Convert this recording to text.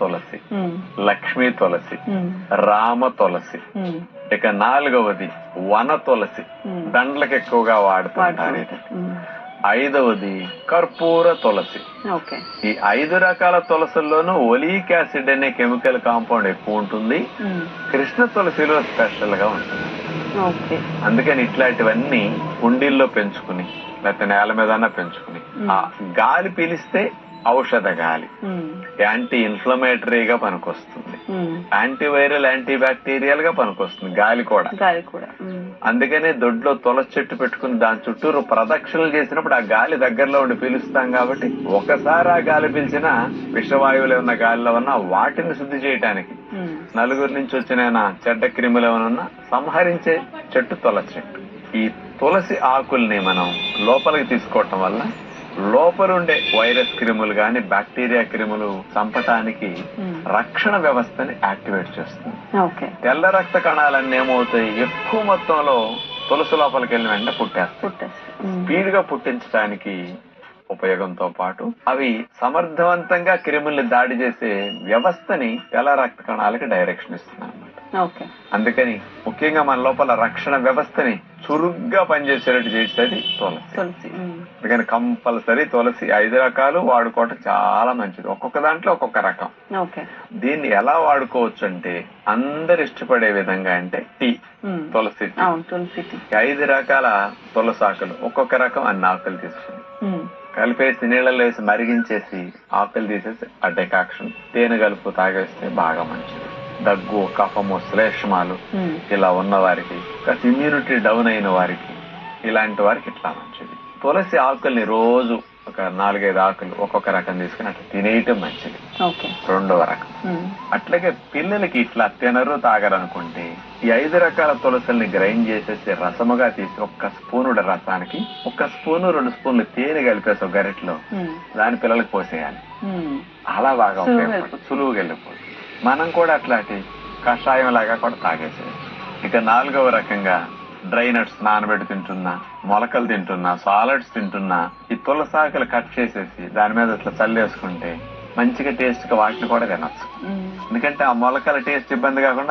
తులసి లక్ష్మీ తులసి రామ తులసి ఇక నాలుగవది వన తులసి. దండలకు ఎక్కువగా వాడుతుంటారు ఐదవది కర్పూర తులసి. ఈ ఐదు రకాల తులసుల్లోనూ ఒలీక్ యాసిడ్ అనే కెమికల్ కాంపౌండ్ ఎక్కువ ఉంటుంది. కృష్ణ తులసిలో స్పెషల్గా ఉంటుంది అందుకని ఇట్లాంటివన్నీ కుండీల్లో పెంచుకుని లేకపోతే నేల మీద పెంచుకుని గాలి పీలిస్తే ఔషధ గాలి. యాంటీ ఇన్ఫ్లమేటరీగా పనికొస్తుంది. యాంటీవైరల్ యాంటీ బ్యాక్టీరియల్గా పనికొస్తుంది గాలి కూడా. గాలి కూడా అందుకనే దొడ్లో తులసి చెట్టు పెట్టుకుని దాని చుట్టూరు ప్రదక్షిణలు చేసినప్పుడు ఆ గాలి దగ్గరలో ఉండి పీలుస్తాం కాబట్టి ఒకసారి ఆ గాలి పీల్చినా విషవాయువులు ఉన్న గాలిలో ఉన్న వాటిని శుద్ధి చేయటానికి నలుగురి నుంచి వచ్చిన చెడ్డ క్రిములు ఏమైనా సంహరించే చెట్టు తులసి చెట్టు. ఈ తులసి ఆకుల్ని మనం లోపలికి తీసుకోవటం వల్ల లోపలుండే వైరస్ క్రిములు గాని బ్యాక్టీరియా క్రిములు చంపటానికి ఉమ్, రక్షణ వ్యవస్థని యాక్టివేట్ చేస్తుంది. తెల్ల రక్త కణాలన్నీ ఏమవుతాయి? ఎక్కువ మొత్తంలో తులసి లోపలికి వెళ్ళిన వెంటనే పుట్టేస్తాయి. ఉమ్, స్పీడ్గా పుట్టించడానికి ఉపయోగంతో పాటు అవి సమర్థవంతంగా క్రిముల్ని దాడి చేసే వ్యవస్థని తెల్ల రక్త కణాలకి డైరెక్షన్ ఇస్తున్నాయి అందుకని ముఖ్యంగా మన లోపల రక్షణ వ్యవస్థని చురుగ్గా పనిచేసేటట్టు చేసేది తులసి. అందుకని కంపల్సరీ తులసి ఐదు రకాలు వాడుకోవటం చాలా మంచిది. ఒక్కొక్క దాంట్లో ఒక్కొక్క రకం. ఓకే. దీన్ని ఎలా వాడుకోవచ్చు అంటే అందరు ఇష్టపడే విధంగా అంటే టీ. తులసి అవును తులసి ఈ ఐదు రకాల తులసి ఆకులు ఒక్కొక్క రకం అన్ని ఆకులు తీసుకుని ఉమ్, కలిపేసి నీళ్ళలో వేసి మరిగించేసి ఆకులు తీసేసి ఆ డెకాక్షన్ తేనె కలుపు తాగేస్తే బాగా మంచిది. దగ్గు కఫము శ్లేష్మాలు ఉమ్, ఇలా ఉన్న వారికి కాస్త ఇమ్యూనిటీ డౌన్ అయిన వారికి ఇలాంటి వారికి ఇట్లా మంచిది. తులసి ఆకుల్ని రోజు ఒక నాలుగైదు ఆకులు ఒక్కొక్క రకం తీసుకుని అట్లా తినేయటం మంచిది. రెండవ రకం. అట్లాగే పిల్లలకి ఇట్లా తినరు తాగరనుకుంటే ఈ ఐదు రకాల తులసుల్ని గ్రైండ్ చేసేసి రసముగా తీసి ఒక్క స్పూనుడు రసానికి ఒక్క స్పూను రెండు స్పూన్లు తేనె కలిపేసి ఒక గరిటలో దాని పిల్లలకి పోసేయాలి. అలా బాగా సులువుగా వెళ్ళిపోతుంది. మనం కూడా అట్లాంటి కషాయం లాగా కూడా తాగేసేయచ్చు. ఇక నాలుగవ రకంగా డ్రై నట్స్ నానబెట్టి తింటున్నా మొలకలు తింటున్నా సాలడ్స్ తింటున్నా ఈ తులసాకులు కట్ చేసేసి దాని మీద ఇట్లా చల్లేసుకుంటే మంచిగా టేస్ట్గా వాటిని కూడా తినొచ్చు. ఎందుకంటే ఆ మొలకల టేస్ట్ ఇబ్బంది కాకుండా